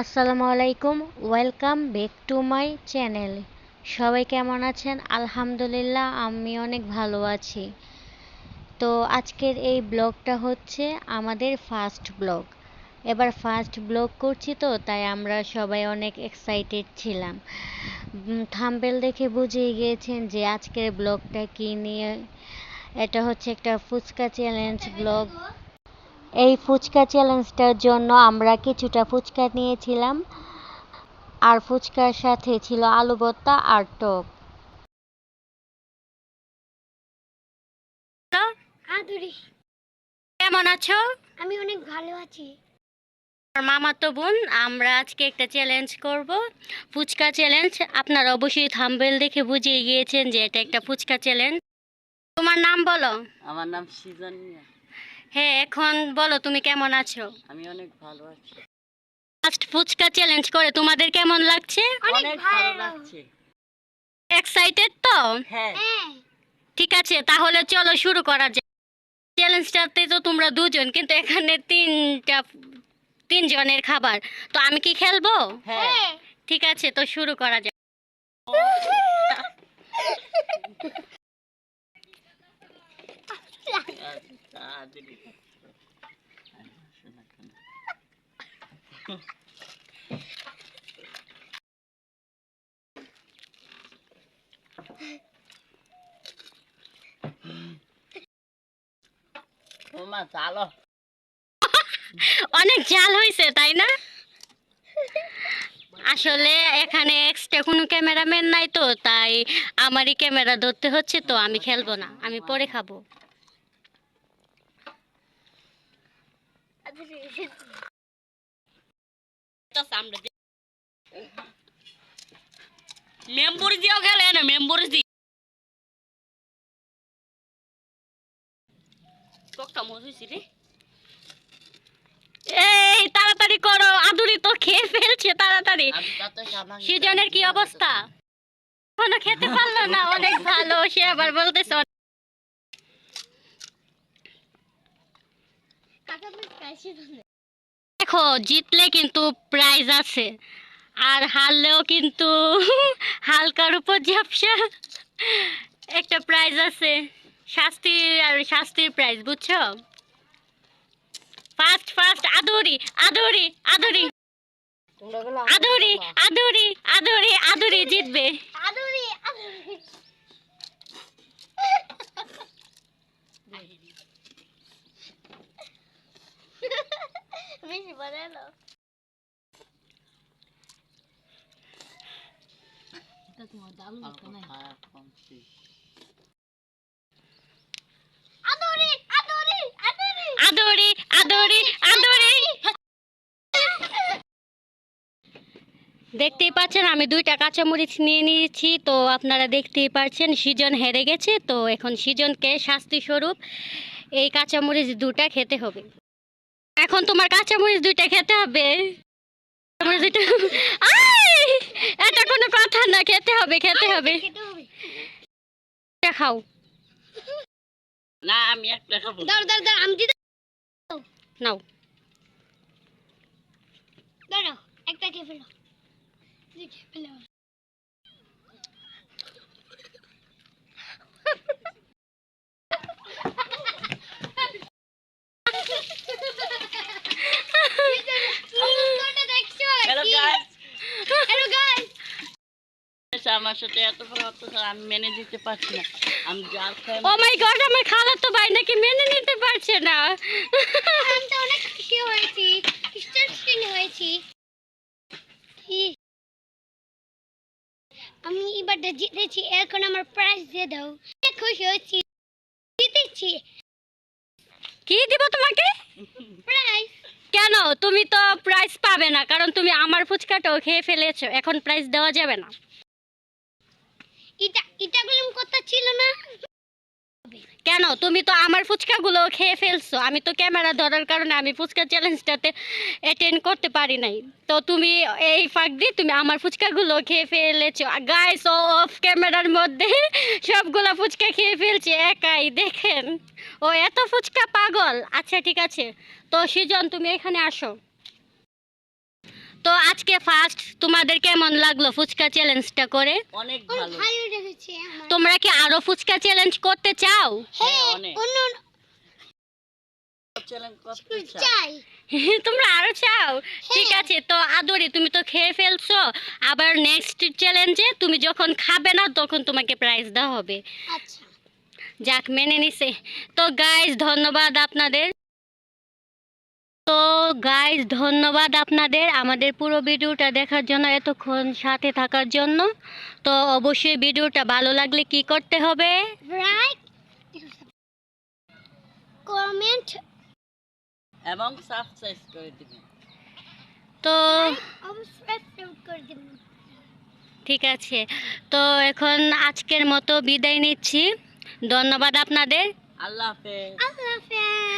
আসসালামু আলাইকুম welcome back to my channel. সবাই কেমন আছেন? আলহামদুলিল্লাহ, আমি অনেক ভালো আছি। তো আজকের এই ব্লগটা হচ্ছে আমাদের ফার্স্ট ব্লগ। এবার ফার্স্ট ব্লগ করছি তো, তাই আমরা সবাই অনেক এক্সাইটেড ছিলাম। থাম্বেল দেখে বুঝেই গিয়েছেন যে আজকের ব্লগটা কী নিয়ে। এটা হচ্ছে একটা ফুচকা চ্যালেঞ্জ ব্লগ। এই ফুচকা চ্যালেঞ্জটার জন্য আমরা কিছুটা ফুচকা নিয়েছিলাম। আর ফুচকার সাথে ছিল আলু ভর্তা আর টক আদুরি। কেমন আছো? আমি অনেক ভালো আছি। আর মামা তো বোন আমরা আজকে একটা চ্যালেঞ্জ করব। ফুচকা চ্যালেঞ্জ আপনারা অবশ্যই থাম্বেল দেখে বুঝিয়ে গিয়েছেন যে এটা একটা ফুচকা চ্যালেঞ্জ। তোমার নাম বলো। আমার নাম সিজন মিয়া। হ্যাঁ এখন বলো তুমি কেমন আছো? আমি অনেক ভালো আছি। ফার্স্ট ফুচকা চ্যালেঞ্জ করে তোমাদের কেমন লাগছে? অনেক ভালো লাগছে। এক্সাইটেড তো? হ্যাঁ। হ্যাঁ। ঠিক আছে তাহলে চলো শুরু করা যাক। চ্যালেঞ্জটাতে তো তোমরা দুজন কিন্তু এখানে তিনটা তিনজনের খাবার। তো আমি কি খেলব? হ্যাঁ। ঠিক আছে তো শুরু করা যাক। অনেক জাল হয়েছে তাই না? আসলে এখানে এক্সট্রা কোনো ক্যামেরাম্যান নাই তো, তাই আমারই ক্যামেরা ধরতে হচ্ছে তো, আমি খেলব না, আমি পরে খাব। এই, তাড়াতাড়ি করো, আদুরি তো খেয়ে ফেলছে, তাড়াতাড়ি। সিজনের কি অবস্থা? এখনও খেতে পারল না, অনেক ভালো, সে আবার বলতেছে অনেক- কাকা তুমি কাশি দেখো জিতলে কিন্তু প্রাইজ আছে আর হারলেও কিন্তু হালকার উপর ঝাপসা একটা প্রাইজ আছে। শাস্তি আর শাস্তির প্রাইজ বুঝছ? First first Aduri Aduri Aduri. Aduri Aduri Aduri Aduri জিতবে আদুরি আদুরি বেশি বানালো আদুরি আদুরি আদুরি আদুরি আদুরি আদুরি দেখতেই পাচ্ছেন আমি দুইটা কাঁচামরিচ নিয়ে নিয়েছি। তো আপনারা দেখতেই পাচ্ছেন সিজন হেরে গেছে। তো এখন সিজনকে শাস্তি স্বরূপ এই কাঁচামরিচ দুটা খেতে হবে। এখন তোমার কাঁচামরিচ দুইটা খেতে হবে। কাঁচামরিচ দুইটা আই! এটা কোনো কথা না খেতে হবে খেতে হবে। খেতে খাও। না আমি একটা খাব। দাঁড় দাঁড় দাঁড় আমি দিতে নাও। দাঁড়াও একটা খেয়ে ফেলো। খেয়ে ফেলো হ্যালো গাইস হ্যালো গাইস আমার সাথে এত বড় অত্যাচার আমি মেনে দিতে পারছি না। আমি যার খাই ও মাই গড আমার খালা তো ভাই নাকি মেনে নিতে পারছে না। আমি তো অনেক খুশি হয়েছি ইন্টারেস্টিং হয়েছি। কি? আমি এবারটা জিতেছি এখন আমার প্রাইজ দিয়ে দাও। খুশি হয়েছি জিতেছি কি দিব তোমাকে? প্রাইজ কেন? তুমি তো প্রাইজ পাবে না কারণ তুমি আমার ফুচকাটাও খেয়ে ফেলেছো এখন প্রাইজ দেওয়া যাবে না। ছিল না। কেন? তুমি তো আমার ফুচকাগুলো খেয়ে ফেলছো। আমি তো ক্যামেরা ধরার কারণে আমি ফুচকা চ্যালেঞ্জটাতে অ্যাটেন্ড করতে পারি নাই। তো তুমি এই ফাঁক দিয়ে তুমি আমার ফুচকাগুলো খেয়ে ফেলেছো। গাইস অফ ক্যামেরার মধ্যে সবগুলো ফুচকা খেয়ে ফেলছে, একাই, দেখেন। ও এত ফুচকা পাগল। আচ্ছা ঠিক আছে। তো সৃজন, তুমি এখানে আসো। তো আজকে ফার্স্ট তোমাদের কেমন লাগল ফুচকা চ্যালেঞ্জটা করে? অনেক ভালো। তোমরা কি আরও ফুচকা চ্যালেঞ্জ করতে চাও? হ্যাঁ অন্য চ্যালেঞ্জ করতে চাই চাই। তোমরা আরও চাও? ঠিক হ্যাঁ। আছে তো আদরে তুমি তো খেয়ে ফেলছো। আবার নেক্সট চ্যালেঞ্জে তুমি যখন খাবে না তখন তোমাকে প্রাইজ দেওয়া হবে। আচ্ছা। যাক মেনে নিছে। তো গাইজ ধন্যবাদ আপনাদের। তো গাইজ ধন্যবাদ আপনাদের আমাদের পুরো ভিডিওটা দেখার জন্য এতক্ষণ সাথে থাকার জন্য। তো অবশ্যই ভিডিওটা ভালো লাগলে কি করতে হবে? রাইট কমেন্ট এবং সাবস্ক্রাইব করে দিবেন তো অবশ্যই সাবস্ক্রাইব করে দেবেন। ঠিক আছে। তো এখন আজকের মতো বিদায় নিচ্ছি। ধন্যবাদ আপনাদের। আল্লাহ হাফেজ। আল্লাহ হাফেজ।